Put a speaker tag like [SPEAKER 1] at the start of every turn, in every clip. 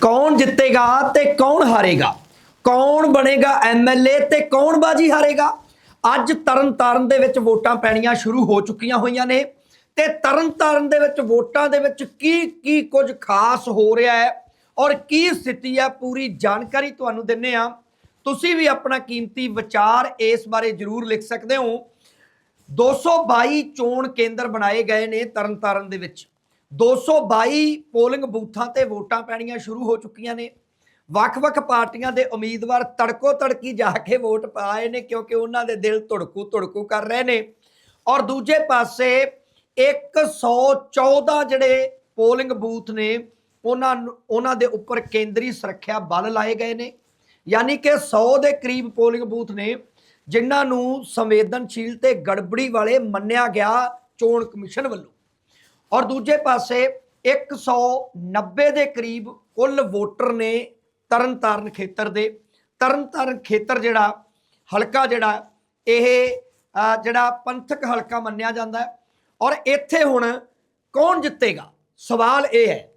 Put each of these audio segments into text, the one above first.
[SPEAKER 1] ਕੌਣ ਜਿੱਤੇਗਾ ਤੇ ਕੌਣ ਹਾਰੇਗਾ? ਕੌਣ ਬਣੇਗਾ ਐਮਐਲਏ ਤੇ ਕੌਣ ਬਾਜੀ ਹਾਰੇਗਾ? ਅੱਜ ਤਰਨਤਾਰਨ ਦੇ ਵਿੱਚ ਵੋਟਾਂ ਪੈਣੀਆਂ ਸ਼ੁਰੂ ਹੋ ਚੁੱਕੀਆਂ ਹੋਈਆਂ ਨੇ ਤੇ ਤਰਨਤਾਰਨ ਦੇ ਵਿੱਚ ਵੋਟਾਂ ਦੇ ਵਿੱਚ ਕੀ ਕੀ ਕੁਝ ਖਾਸ ਹੋ ਰਿਹਾ ਹੈ ਔਰ ਕੀ ਸਥਿਤੀ ਹੈ? ਪੂਰੀ ਜਾਣਕਾਰੀ ਤੁਹਾਨੂੰ ਦਿੰਨੇ ਆ ਤੁਸੀਂ ਵੀ ਆਪਣਾ ਕੀਮਤੀ ਵਿਚਾਰ ਇਸ ਬਾਰੇ ਜਰੂਰ ਲਿਖ ਸਕਦੇ ਹੋ। 222 ਚੋਣ ਕੇਂਦਰ ਬਣਾਏ ਗਏ ਨੇ ਤਰਨਤਾਰਨ ਦੇ ਵਿੱਚ। 222 ਪੋਲਿੰਗ ਬੂਥਾਂ ਤੇ ਵੋਟਾਂ ਪੈਣੀਆਂ ਸ਼ੁਰੂ ਹੋ ਚੁੱਕੀਆਂ ਨੇ। ਵੱਖ-ਵੱਖ ਪਾਰਟੀਆਂ ਦੇ ਉਮੀਦਵਾਰ ਤੜਕੋ ਤੜਕੀ ਜਾ ਕੇ ਵੋਟ ਪਾਏ ਨੇ ਕਿਉਂਕਿ ਉਹਨਾਂ ਦੇ ਦਿਲ ਧੜਕੂ ਧੜਕੂ ਕਰ ਰਹੇ ਨੇ। ਔਰ ਦੂਜੇ ਪਾਸੇ 114 ਜਿਹੜੇ ਪੋਲਿੰਗ ਬੂਥ ਨੇ, ਉਹਨਾਂ ਉਹਨਾਂ ਦੇ ਉੱਪਰ ਕੇਂਦਰੀ ਸੁਰੱਖਿਆ ਬਲ ਲਾਏ ਗਏ ਨੇ। ਯਾਨੀ ਕਿ 100 ਦੇ ਕਰੀਬ ਪੋਲਿੰਗ ਬੂਥ ਨੇ, ਜਿਨ੍ਹਾਂ ਨੂੰ ਸੰਵੇਦਨਸ਼ੀਲ ਤੇ ਗੜਬੜੀ ਵਾਲੇ ਮੰਨਿਆ ਗਿਆ ਚੋਣ ਕਮਿਸ਼ਨ ਵੱਲੋਂ। ਔਰ ਦੂਜੇ ਪਾਸੇ 190 ਦੇ ਕਰੀਬ ਕੁੱਲ ਵੋਟਰ ਨੇ ਤਰਨਤਾਰਨ ਖੇਤਰ ਦੇ। ਤਰਨਤਾਰਨ ਖੇਤਰ ਜਿਹੜਾ, ਹਲਕਾ ਜਿਹੜਾ, ਇਹ ਜਿਹੜਾ ਪੰਥਕ ਹਲਕਾ ਮੰਨਿਆ ਜਾਂਦਾ ਹੈ। ਔਰ ਇੱਥੇ ਹੁਣ ਕੌਣ ਜਿੱਤੇਗਾ? ਸਵਾਲ ਇਹ ਹੈ।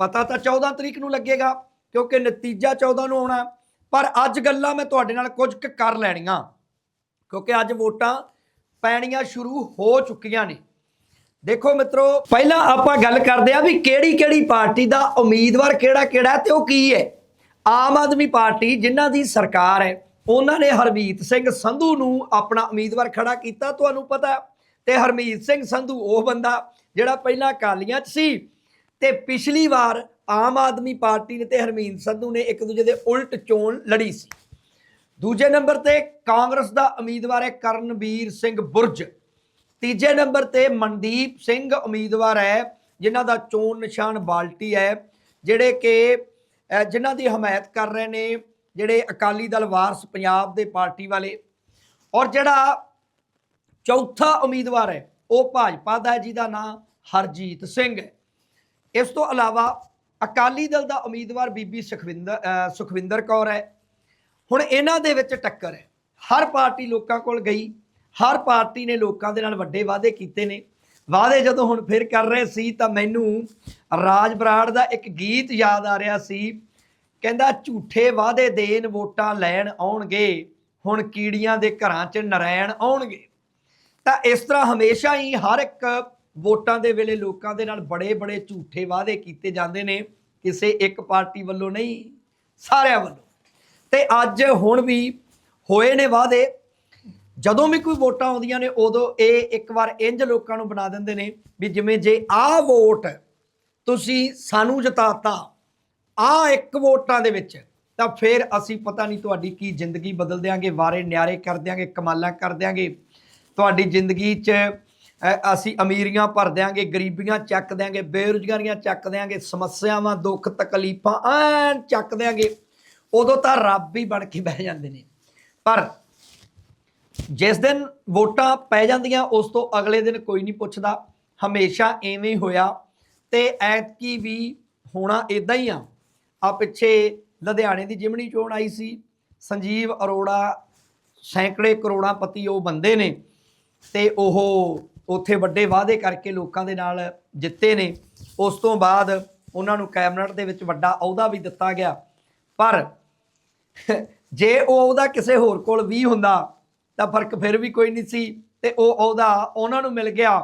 [SPEAKER 1] ਪਤਾ ਤਾਂ 14 ਤਰੀਕ ਨੂੰ ਲੱਗੇਗਾ, ਕਿਉਂਕਿ ਨਤੀਜਾ 14 ਨੂੰ ਆਉਣਾ ਪਰ ਅੱਜ ਗੱਲਾਂ ਮੈਂ ਤੁਹਾਡੇ ਨਾਲ ਕੁਝ ਕੁ ਕਰ ਲੈਣੀਆਂ, ਕਿਉਂਕਿ ਅੱਜ ਵੋਟਾਂ ਪੈਣੀਆਂ ਸ਼ੁਰੂ ਹੋ ਚੁੱਕੀਆਂ ਨੇ। ਦੇਖੋ ਮਿੱਤਰੋ, ਪਹਿਲਾਂ ਆਪਾਂ ਗੱਲ ਕਰਦੇ ਆ ਵੀ ਕਿਹੜੀ ਕਿਹੜੀ ਪਾਰਟੀ ਦਾ ਉਮੀਦਵਾਰ ਕਿਹੜਾ ਕਿਹੜਾ ਤੇ ਉਹ ਕੀ ਹੈ। ਆਮ ਆਦਮੀ ਪਾਰਟੀ ਜਿਨ੍ਹਾਂ ਦੀ ਸਰਕਾਰ ਹੈ, ਉਹਨਾਂ ਨੇ ਹਰਮੀਤ ਸਿੰਘ ਸੰਧੂ ਨੂੰ ਆਪਣਾ ਉਮੀਦਵਾਰ ਖੜਾ ਕੀਤਾ, ਤੁਹਾਨੂੰ ਪਤਾ ਹੈ। ਤੇ ਹਰਮੀਤ ਸਿੰਘ ਸੰਧੂ ਉਹ ਬੰਦਾ ਜਿਹੜਾ ਪਹਿਲਾਂ ਅਕਾਲੀਆਂ 'ਚ ਸੀ ਤੇ ਪਿਛਲੀ ਵਾਰ ਆਮ ਆਦਮੀ ਪਾਰਟੀ ਨੇ ਤੇ ਹਰਮੀਤ ਸੰਧੂ ਨੇ ਇੱਕ ਦੂਜੇ ਦੇ ਉਲਟ ਚੋਣ ਲੜੀ ਸੀ। ਦੂਜੇ ਨੰਬਰ ਤੇ ਕਾਂਗਰਸ ਦਾ ਉਮੀਦਵਾਰ ਹੈ ਕਰਨਵੀਰ ਸਿੰਘ ਬੁਰਜ। ਤੀਜੇ ਨੰਬਰ ਤੇ ਮਨਦੀਪ ਸਿੰਘ ਉਮੀਦਵਾਰ ਹੈ, ਜਿਨ੍ਹਾਂ ਦਾ ਚੋਣ ਨਿਸ਼ਾਨ ਬਾਲਟੀ ਹੈ, ਜਿਹੜੇ ਕਿ ਜਿਨ੍ਹਾਂ ਦੀ ਹਮਾਇਤ ਕਰ ਰਹੇ ਨੇ ਜਿਹੜੇ ਅਕਾਲੀ ਦਲ ਵਾਰਸ ਪੰਜਾਬ ਦੇ ਪਾਰਟੀ ਵਾਲੇ। ਔਰ ਜਿਹੜਾ ਚੌਥਾ ਉਮੀਦਵਾਰ ਹੈ, ਉਹ ਭਾਜਪਾ ਦਾ ਜਿਹਦਾ ਨਾਮ ਹਰਜੀਤ ਸਿੰਘ ਹੈ। ਇਸ ਤੋਂ ਇਲਾਵਾ ਅਕਾਲੀ ਦਲ ਦਾ ਉਮੀਦਵਾਰ ਬੀਬੀ ਸੁਖਵਿੰਦਰ ਸੁਖਵਿੰਦਰ ਕੌਰ ਹੈ। ਹੁਣ ਇਹਨਾਂ ਦੇ ਵਿੱਚ ਟੱਕਰ ਹੈ। ਹਰ ਪਾਰਟੀ ਲੋਕਾਂ ਕੋਲ ਗਈ। ਹਰ ਪਾਰਟੀ ਨੇ ਲੋਕਾਂ ਦੇ ਨਾਲ ਵੱਡੇ ਵਾਅਦੇ ਕੀਤੇ ਨੇ। ਵਾਅਦੇ ਜਦੋਂ ਹੁਣ ਫਿਰ ਕਰ ਰਹੇ ਸੀ ਤਾਂ ਮੈਨੂੰ ਰਾਜ ਬਰਾੜ ਦਾ ਇੱਕ ਗੀਤ ਯਾਦ ਆ ਰਿਹਾ ਸੀ। ਕਹਿੰਦਾ, ਝੂਠੇ ਵਾਅਦੇ ਦੇਣ, ਵੋਟਾਂ ਲੈਣ ਆਉਣਗੇ। ਹੁਣ ਕੀੜੀਆਂ ਦੇ ਘਰਾਂ 'ਚ ਨਰੈਣ ਆਉਣਗੇ। ਤਾਂ ਇਸ ਤਰ੍ਹਾਂ ਹਮੇਸ਼ਾ ਹੀ ਹਰ ਇੱਕ ਵੋਟਾਂ ਦੇ ਵੇਲੇ ਲੋਕਾਂ ਦੇ ਨਾਲ ਬੜੇ ਬੜੇ ਝੂਠੇ ਵਾਅਦੇ ਕੀਤੇ ਜਾਂਦੇ ਨੇ। ਕਿਸੇ ਇੱਕ ਪਾਰਟੀ ਵੱਲੋਂ ਨਹੀਂ, ਸਾਰਿਆਂ ਵੱਲੋਂ। ਤੇ ਅੱਜ ਹੁਣ ਵੀ ਹੋਏ ਨੇ ਵਾਅਦੇ। ਜਦੋਂ ਵੀ ਕੋਈ ਵੋਟਾਂ ਆਉਂਦੀਆਂ ਨੇ, ਉਦੋਂ ਇਹ ਇੱਕ ਵਾਰ ਇੰਜ ਲੋਕਾਂ ਨੂੰ ਬਣਾ ਦਿੰਦੇ ਨੇ ਵੀ ਜਿਵੇਂ ਜੇ ਆਹ ਵੋਟ ਤੁਸੀਂ ਸਾਨੂੰ ਜਿਤਾਤਾ ਆ ਇੱਕ ਵੋਟਾਂ ਦੇ ਵਿੱਚ, ਤਾਂ ਫਿਰ ਅਸੀਂ ਪਤਾ ਨਹੀਂ ਤੁਹਾਡੀ ਕੀ ਜ਼ਿੰਦਗੀ ਬਦਲ ਦਿਆਂਗੇ, ਵਾਰੇ ਨਿਆਰੇ ਕਰ ਦਿਆਂਗੇ, ਕਮਾਲਾਂ ਕਰ ਦਿਆਂਗੇ। ਤੁਹਾਡੀ ਜ਼ਿੰਦਗੀ 'ਚ ਅਸੀਂ ਅਮੀਰੀਆਂ ਭਰ ਦਿਆਂਗੇ, ਗਰੀਬੀਆਂ ਚੱਕ ਦਿਆਂਗੇ, ਬੇਰੁਜ਼ਗਾਰੀਆਂ ਚੱਕ ਦਿਆਂਗੇ, ਸਮੱਸਿਆਵਾਂ, ਦੁੱਖ, ਤਕਲੀਫਾਂ ਐਨ ਚੱਕ ਦਿਆਂਗੇ। ਉਦੋਂ ਤਾਂ ਰੱਬ ਹੀ ਬਣ ਕੇ ਬਹਿ ਜਾਂਦੇ ਨੇ। ਪਰ ਜਿਸ ਦਿਨ ਵੋਟਾਂ ਪੈ ਜਾਂਦੀਆਂ, ਉਸ ਤੋਂ ਅਗਲੇ ਦਿਨ ਕੋਈ ਨਹੀਂ ਪੁੱਛਦਾ। ਹਮੇਸ਼ਾ ਐਵੇਂ ਹੀ ਹੋਇਆ ਤੇ ਐਤਕੀ ਵੀ ਹੋਣਾ ਇਦਾਂ ਹੀ ਆ। ਆ ਪਿੱਛੇ ਲੁਧਿਆਣੇ ਦੀ ਜਿਮਣੀ ਚੋਣ ਆਈ ਸੀ। ਸੰਜੀਵ ਅਰੋੜਾ ਸੈਂਕੜੇ ਕਰੋੜਾਂ ਪਤੀ ਉਹ ਬੰਦੇ ਨੇ ਤੇ ਉਹ ਉੱਥੇ ਵੱਡੇ ਵਾਅਦੇ ਕਰਕੇ ਲੋਕਾਂ ਦੇ ਨਾਲ ਜਿੱਤੇ ਨੇ। ਉਸ ਤੋਂ ਬਾਅਦ ਉਹਨਾਂ ਨੂੰ ਕੈਬਨਿਟ ਦੇ ਵਿੱਚ ਵੱਡਾ ਅਹੁਦਾ ਵੀ ਦਿੱਤਾ ਗਿਆ। ਪਰ ਜੇ ਉਹ ਉਹਦਾ ਕਿਸੇ ਹੋਰ ਕੋਲ ਵੀ ਹੁੰਦਾ ਤਾਂ ਫ਼ਰਕ ਫਿਰ ਵੀ ਕੋਈ ਨਹੀਂ ਸੀ ਤੇ ਉਹ ਉਹਦਾ ਉਹਨਾਂ ਨੂੰ ਮਿਲ ਗਿਆ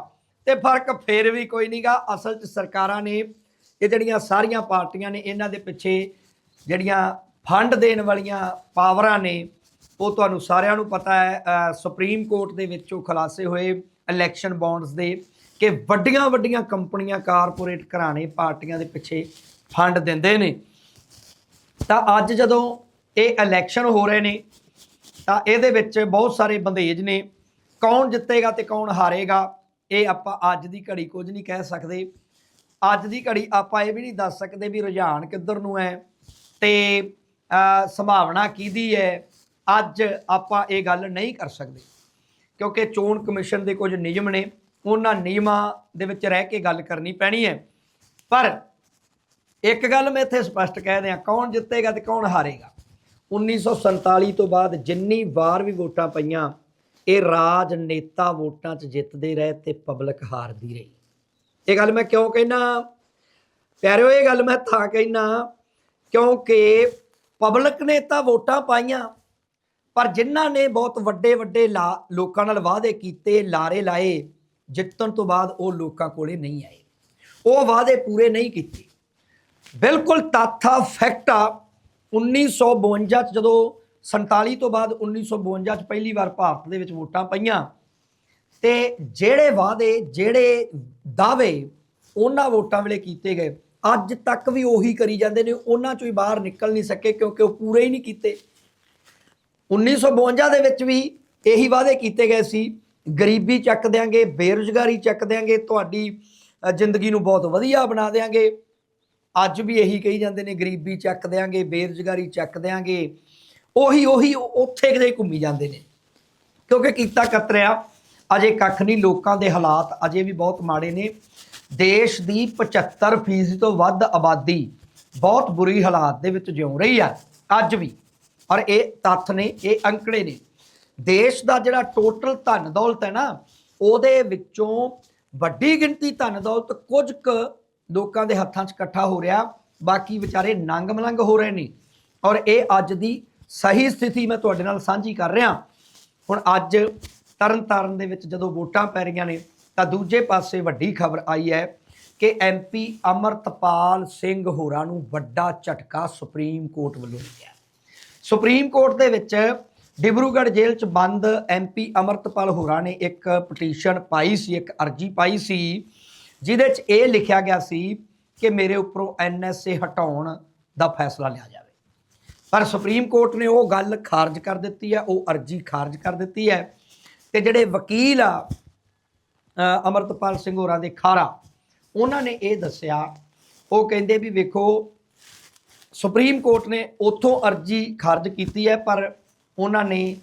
[SPEAKER 1] ਤੇ ਫ਼ਰਕ ਫਿਰ ਵੀ ਕੋਈ ਨਹੀਂਗਾ ਅਸਲ 'ਚ ਸਰਕਾਰਾਂ ਨੇ ਇਹ ਜਿਹੜੀਆਂ ਸਾਰੀਆਂ ਪਾਰਟੀਆਂ ਨੇ ਇਹਨਾਂ ਦੇ ਪਿੱਛੇ ਜਿਹੜੀਆਂ ਫੰਡ ਦੇਣ ਵਾਲੀਆਂ ਪਾਵਰਾਂ ਨੇ, ਉਹ ਤੁਹਾਨੂੰ ਸਾਰਿਆਂ ਨੂੰ ਪਤਾ ਹੈ ਸੁਪਰੀਮ ਕੋਰਟ ਦੇ ਵਿੱਚੋਂ ਖੁਲਾਸੇ ਹੋਏ ਇਲੈਕਸ਼ਨ ਬੌਂਡਸ ਦੇ ਕਿ ਵੱਡੀਆਂ ਵੱਡੀਆਂ ਕੰਪਨੀਆਂ ਕਾਰਪੋਰੇਟ ਘਰਾਣੇ ਪਾਰਟੀਆਂ ਦੇ ਪਿੱਛੇ ਫੰਡ ਦਿੰਦੇ ਨੇ। ਤਾਂ ਅੱਜ ਜਦੋਂ ਇਹ ਇਲੈਕਸ਼ਨ ਹੋ ਰਹੇ ਨੇ ਤਾਂ ਇਹਦੇ ਵਿੱਚ ਬਹੁਤ ਸਾਰੇ ਬੰਦੇਜ ਨੇ। ਕੌਣ ਜਿੱਤੇਗਾ ਤੇ ਕੌਣ ਹਾਰੇਗਾ, ਇਹ ਆਪਾਂ ਅੱਜ ਦੀ ਘੜੀ ਕੁਝ ਨਹੀਂ ਕਹਿ ਸਕਦੇ। ਅੱਜ ਦੀ ਘੜੀ ਆਪਾਂ ਇਹ ਵੀ ਨਹੀਂ ਦੱਸ ਸਕਦੇ ਵੀ ਰੁਝਾਨ ਕਿੱਧਰ ਨੂੰ ਹੈ ਤੇ ਸੰਭਾਵਨਾ ਕਿਹਦੀ ਹੈ। ਅੱਜ ਆਪਾਂ ਇਹ ਗੱਲ ਨਹੀਂ ਕਰ ਸਕਦੇ, ਕਿਉਂਕਿ ਚੋਣ ਕਮਿਸ਼ਨ ਦੇ ਕੁਝ ਨਿਯਮ ਨੇ, ਉਹਨਾਂ ਨਿਯਮਾਂ ਦੇ ਵਿੱਚ ਰਹਿ ਕੇ ਗੱਲ ਕਰਨੀ ਪੈਣੀ ਹੈ। ਪਰ ਇੱਕ ਗੱਲ ਮੈਂ ਇੱਥੇ ਸਪਸ਼ਟ ਕਹਿ ਦਿਆਂ, ਕੌਣ ਜਿੱਤੇਗਾ ਤੇ ਕੌਣ ਹਾਰੇਗਾ। 1947 ਤੋਂ ਬਾਅਦ ਜਿੰਨੀ ਵਾਰ ਵੀ ਵੋਟਾਂ ਪਈਆਂ, ਇਹ ਰਾਜਨੇਤਾ ਵੋਟਾਂ 'ਚ ਜਿੱਤਦੇ ਰਹੇ ਤੇ ਪਬਲਿਕ ਹਾਰਦੀ ਰਹੀ। ਇਹ ਗੱਲ ਮੈਂ ਕਿਉਂ ਕਹਿਣਾ ਪਿਆਰਿਓ, ਇਹ ਗੱਲ ਮੈਂ ਤਾਂ ਕਹਿਣਾ ਕਿਉਂਕਿ ਪਬਲਿਕ ਨੇ ਤਾਂ ਵੋਟਾਂ ਪਾਈਆਂ, ਪਰ ਜਿਨ੍ਹਾਂ ਨੇ ਬਹੁਤ ਵੱਡੇ ਵੱਡੇ ਲਾ- ਲੋਕਾਂ ਨਾਲ ਵਾਅਦੇ ਕੀਤੇ, ਲਾਰੇ ਲਾਏ, ਜਿੱਤਣ ਤੋਂ ਬਾਅਦ ਉਹ ਲੋਕਾਂ ਕੋਲੇ ਨਹੀਂ ਆਏ। ਉਹ ਵਾਅਦੇ ਪੂਰੇ ਨਹੀਂ ਕੀਤੇ। ਬਿਲਕੁਲ ਤਾਥਾ ਫੈਕਟ ਆ 1952 ਚ ਜਦੋਂ 47 ਤੋਂ ਬਾਅਦ 1952 ਚ ਪਹਿਲੀ ਵਾਰ ਭਾਰਤ ਦੇ ਵਿੱਚ ਵੋਟਾਂ ਪਈਆਂ, ਤੇ ਜਿਹੜੇ ਵਾਅਦੇ, ਜਿਹੜੇ ਦਾਅਵੇ ਉਹਨਾਂ ਵੋਟਾਂ ਵੇਲੇ ਕੀਤੇ ਗਏ। ਅੱਜ ਤੱਕ ਵੀ ਉਹੀ ਕਰੀ ਜਾਂਦੇ ਨੇ, ਉਹਨਾਂ ਚੋਂ ਹੀ ਬਾਹਰ ਨਿਕਲ ਨਹੀਂ ਸਕੇ ਕਿਉਂਕਿ ਉਹ ਪੂਰੇ ਹੀ ਨਹੀਂ ਕੀਤੇ। 1952 ਦੇ ਵਿੱਚ ਵੀ ਇਹੀ ਵਾਅਦੇ ਕੀਤੇ ਗਏ ਸੀ, ਗਰੀਬੀ ਚੱਕ ਦਿਆਂਗੇ, ਬੇਰੁਜ਼ਗਾਰੀ ਚੱਕ ਦਿਆਂਗੇ, ਤੁਹਾਡੀ ਜ਼ਿੰਦਗੀ ਨੂੰ ਬਹੁਤ ਵਧੀਆ ਬਣਾ ਦਿਆਂਗੇ। ਅੱਜ ਵੀ ਇਹੀ ਕਹੀ ਜਾਂਦੇ ਨੇ, ਗਰੀਬੀ ਚੱਕ ਦਿਆਂਗੇ, ਬੇਰੁਜ਼ਗਾਰੀ ਚੱਕ ਦਿਆਂਗੇ। ਉਹੀ ਉਹੀ ਉੱਥੇ ਕਿਤੇ ਘੁੰਮੀ ਜਾਂਦੇ ਨੇ। ਕਿਉਂਕਿ ਕੀਤਾ ਕਤਰਿਆ ਅਜੇ ਕੱਖ ਨਹੀਂ, ਲੋਕਾਂ ਦੇ ਹਾਲਾਤ ਅਜੇ ਵੀ ਬਹੁਤ ਮਾੜੇ ਨੇ। ਦੇਸ਼ ਦੀ 75% ਤੋਂ ਵੱਧ ਆਬਾਦੀ ਬਹੁਤ ਬੁਰੀ ਹਾਲਾਤ ਦੇ ਵਿੱਚ ਜਿਉ ਰਹੀ ਆ, ਅੱਜ ਵੀ। ਔਰ ਇਹ ਤੱਥ ਨੇ, ਇਹ ਅੰਕੜੇ ਨੇ। ਦੇਸ਼ ਦਾ ਜਿਹੜਾ ਟੋਟਲ ਧਨ ਦੌਲਤ ਹੈ ਨਾ, ਉਹਦੇ ਵਿੱਚੋਂ ਵੱਡੀ ਗਿਣਤੀ ਧਨ ਦੌਲਤ ਕੁਝ ਕੁ ਲੋਕਾਂ ਦੇ ਹੱਥਾਂ 'ਚ ਇਕੱਠਾ ਹੋ ਰਿਹਾ, ਬਾਕੀ ਵਿਚਾਰੇ ਨੰਗ ਮਲੰਗ ਹੋ ਰਹੇ ਨੇ। ਔਰ ਇਹ ਅੱਜ ਦੀ ਸਹੀ ਸਥਿਤੀ ਮੈਂ ਤੁਹਾਡੇ ਨਾਲ ਸਾਂਝੀ ਕਰ ਰਿਹਾ। ਹੁਣ ਅੱਜ ਤਰਨ ਤਾਰਨ ਦੇ ਵਿੱਚ ਜਦੋਂ ਵੋਟਾਂ ਪੈ ਰਹੀਆਂ ਨੇ, ਤਾਂ ਦੂਜੇ ਪਾਸੇ ਵੱਡੀ ਖਬਰ ਆਈ ਹੈ ਕਿ ਐਮਪੀ ਅਮਰਤਪਾਲ ਸਿੰਘ ਹੋਰਾਂ ਨੂੰ ਵੱਡਾ ਝਟਕਾ ਸੁਪਰੀਮ ਕੋਰਟ ਵੱਲੋਂ ਮਿਲਿਆ। ਸੁਪਰੀਮ ਕੋਰਟ ਦੇ ਵਿੱਚ ਡਿਬਰੂਗੜ੍ਹ ਜੇਲ੍ਹ 'ਚ ਬੰਦ ਐਮਪੀ ਅਮਰਤਪਾਲ ਹੋਰਾਂ ਨੇ ਇੱਕ ਪਟੀਸ਼ਨ ਪਾਈ ਸੀ, ਇੱਕ ਅਰਜੀ ਪਾਈ ਸੀ ਜਿਹਦੇ 'ਚ ਇਹ ਲਿਖਿਆ ਗਿਆ ਸੀ ਕਿ ਮੇਰੇ ਉੱਪਰੋਂ ਐਨਐਸਏ ਹਟਾਉਣ ਦਾ ਫੈਸਲਾ ਲਿਆ ਜਾਵੇ। ਪਰ ਸੁਪਰੀਮ ਕੋਰਟ ਨੇ ਉਹ ਗੱਲ ਖਾਰਜ ਕਰ ਦਿੱਤੀ ਹੈ ਉਹ ਅਰਜੀ ਖਾਰਜ ਕਰ ਦਿੱਤੀ ਹੈ ਤੇ ਜਿਹੜੇ ਵਕੀਲ ਆ ਅ, ਅਮਰਤਪਾਲ ਸਿੰਘ ਹੋਰਾਂ ਦੇ ਖਾਰਾ ਉਹਨਾਂ ਨੇ ਇਹ ਦੱਸਿਆ ਉਹ ਕਹਿੰਦੇ ਵੀ ਵੇਖੋ ਸੁਪਰੀਮ ਕੋਰਟ ਨੇ ਉਥੋਂ ਅਰਜੀ ਖਾਰਜ ਕੀਤੀ ਹੈ ਪਰ ਉਹਨਾਂ ਨੇ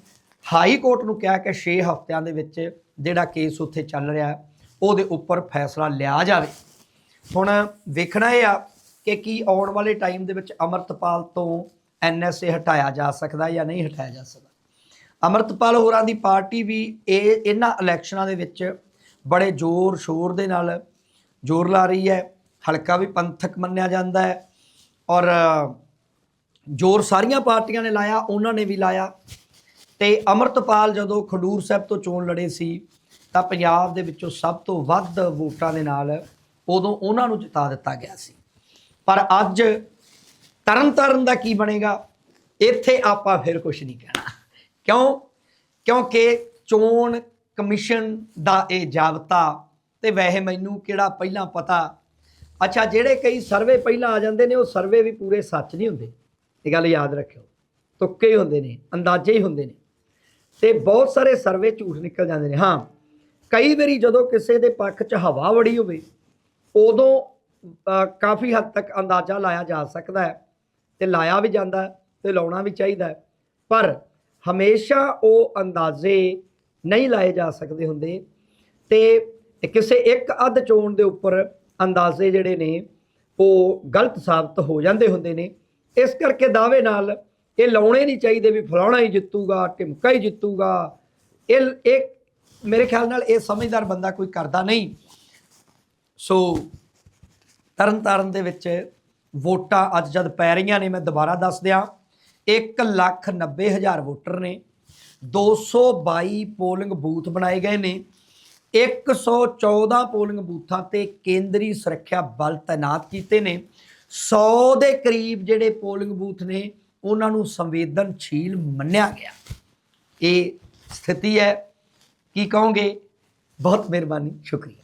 [SPEAKER 1] ਹਾਈ ਕੋਰਟ ਨੂੰ ਕਿਹਾ ਕਿ 6 ਹਫ਼ਤਿਆਂ ਦੇ ਵਿੱਚ ਜਿਹੜਾ ਕੇਸ ਉੱਥੇ ਚੱਲ ਰਿਹਾ ਹੈ, ਉਹਦੇ ਉੱਪਰ ਫੈਸਲਾ ਲਿਆ ਜਾਵੇ। ਹੁਣ ਵੇਖਣਾ ਇਹ ਆ ਕਿ ਕੀ ਆਉਣ ਵਾਲੇ ਟਾਈਮ ਦੇ ਵਿੱਚ ਅਮਰਤਪਾਲ ਤੋਂ ਐਨਐਸਏ ਹਟਾਇਆ ਜਾ ਸਕਦਾ ਜਾਂ ਨਹੀਂ ਹਟਾਇਆ ਜਾ ਸਕਦਾ। ਅਮਰਤਪਾਲ ਹੋਰਾਂ ਦੀ ਪਾਰਟੀ ਵੀ ਇਹ, ਇਹਨਾਂ ਇਲੈਕਸ਼ਨਾਂ ਦੇ ਵਿੱਚ ਬੜੇ ਜ਼ੋਰ ਸ਼ੋਰ ਦੇ ਨਾਲ ਜ਼ੋਰ ਲਾ ਰਹੀ ਹੈ। ਹਲਕਾ ਵੀ ਪੰਥਕ ਮੰਨਿਆ ਜਾਂਦਾ ਹੈ ਔਰ ਜ਼ੋਰ ਸਾਰੀਆਂ ਪਾਰਟੀਆਂ ਨੇ ਲਾਇਆ, ਉਹਨਾਂ ਨੇ ਵੀ ਲਾਇਆ। ਤੇ ਅਮਰਤਪਾਲ ਜਦੋਂ ਖਡੂਰ ਸਾਹਿਬ ਤੋਂ ਚੋਣ ਲੜੇ ਸੀ ਤਾਂ ਪੰਜਾਬ ਦੇ ਵਿੱਚੋਂ ਸਭ ਤੋਂ ਵੱਧ ਵੋਟਾਂ ਦੇ ਨਾਲ ਉਦੋਂ ਉਹਨਾਂ ਨੂੰ ਜਿਤਾ ਦਿੱਤਾ ਗਿਆ ਸੀ। ਪਰ ਅੱਜ ਤਰਨ ਤਾਰਨ ਦਾ ਕੀ ਬਣੇਗਾ, ਇੱਥੇ ਆਪਾਂ ਫਿਰ ਕੁਝ ਨਹੀਂ ਕਹਿਣਾ। ਕਿਉਂ? ਕਿਉਂਕਿ ਚੋਣ ਕਮਿਸ਼ਨ ਦਾ ਇਹ ਜਾਬਤਾ ਤੇ ਵੈਸੇ ਮੈਨੂੰ ਕਿਹੜਾ ਪਹਿਲਾਂ ਪਤਾ। ਅੱਛਾ, ਜਿਹੜੇ ਕਈ ਸਰਵੇ ਪਹਿਲਾਂ ਆ ਜਾਂਦੇ ਨੇ, ਉਹ ਸਰਵੇ ਵੀ ਪੂਰੇ ਸੱਚ ਨਹੀਂ ਹੁੰਦੇ। ਇਹ ਗੱਲ ਯਾਦ ਰੱਖਿਓ। ਤੁੱਕੇ ਹੀ ਹੁੰਦੇ ਨੇ, ਅੰਦਾਜ਼ੇ ਹੀ ਹੁੰਦੇ ਨੇ। ਤੇ ਬਹੁਤ ਸਾਰੇ ਸਰਵੇ ਝੂਠ ਨਿਕਲ ਜਾਂਦੇ ਨੇ। ਹਾਂ ਕਈ ਵਾਰੀ ਜਦੋਂ ਕਿਸੇ ਦੇ ਪੱਖ 'ਚ ਹਵਾ ਵੜੀ ਹੋਵੇ, ਉਦੋਂ ਕਾਫੀ ਹੱਦ ਤੱਕ ਅੰਦਾਜ਼ਾ ਲਾਇਆ ਜਾ ਸਕਦਾ ਹੈ ਤੇ ਲਾਇਆ ਵੀ ਜਾਂਦਾ ਹੈ ਤੇ ਲਾਉਣਾ ਵੀ ਚਾਹੀਦਾ ਪਰ ਹਮੇਸ਼ਾ ਉਹ ਅੰਦਾਜ਼ੇ ਨਹੀਂ ਲਾਏ ਜਾ ਸਕਦੇ ਹੁੰਦੇ ਤੇ ਕਿਸੇ ਇੱਕ ਅੱਧ ਚੋਣ ਦੇ ਉੱਪਰ ਅੰਦਾਜ਼ੇ ਜਿਹੜੇ ਨੇ, ਉਹ ਗਲਤ ਸਾਬਤ ਹੋ ਜਾਂਦੇ ਹੁੰਦੇ ਨੇ। ਇਸ ਕਰਕੇ ਦਾਅਵੇ ਨਾਲ ਇਹ ਲਾਉਣੇ ਨਹੀਂ ਚਾਹੀਦੇ ਵੀ ਫਲਾਣਾ ਹੀ ਜਿੱਤੂਗਾ, ਢਿਮਕਾ ਹੀ ਜਿੱਤੂਗਾ। ਇਹ ਇਹ ਮੇਰੇ ਖਿਆਲ ਨਾਲ ਇਹ ਸਮਝਦਾਰ ਬੰਦਾ ਕੋਈ ਕਰਦਾ ਨਹੀਂ। ਸੋ ਤਰਨਤਾਰਨ ਦੇ ਵਿੱਚ ਵੋਟਾਂ ਅੱਜ ਜਦ ਪੈ ਰਹੀਆਂ ਨੇ, ਮੈਂ ਦੁਬਾਰਾ ਦੱਸ ਦਿਆਂ 1 ਲੱਖ 90 ਹਜ਼ਾਰ ਵੋਟਰ ਨੇ 222 ਪੋਲਿੰਗ ਬੂਥ ਬਣਾਏ ਗਏ ਨੇ 114 ਪੋਲਿੰਗ ਬੂਥਾਂ ਤੇ ਕੇਂਦਰੀ ਸੁਰੱਖਿਆ ਬਲ ਤਾਇਨਾਤ ਕੀਤੇ ਨੇ 100 ਦੇ ਕਰੀਬ ਜਿਹੜੇ ਪੋਲਿੰਗ ਬੂਥ ਨੇ, ਉਹਨਾਂ ਨੂੰ ਸੰਵੇਦਨਸ਼ੀਲ ਮੰਨਿਆ ਗਿਆ। ਇਹ ਸਥਿਤੀ ਹੈ। ਕੀ ਕਹੋਗੇ? ਬਹੁਤ ਮਿਹਰਬਾਨੀ ਸ਼ੁਕਰੀਆ।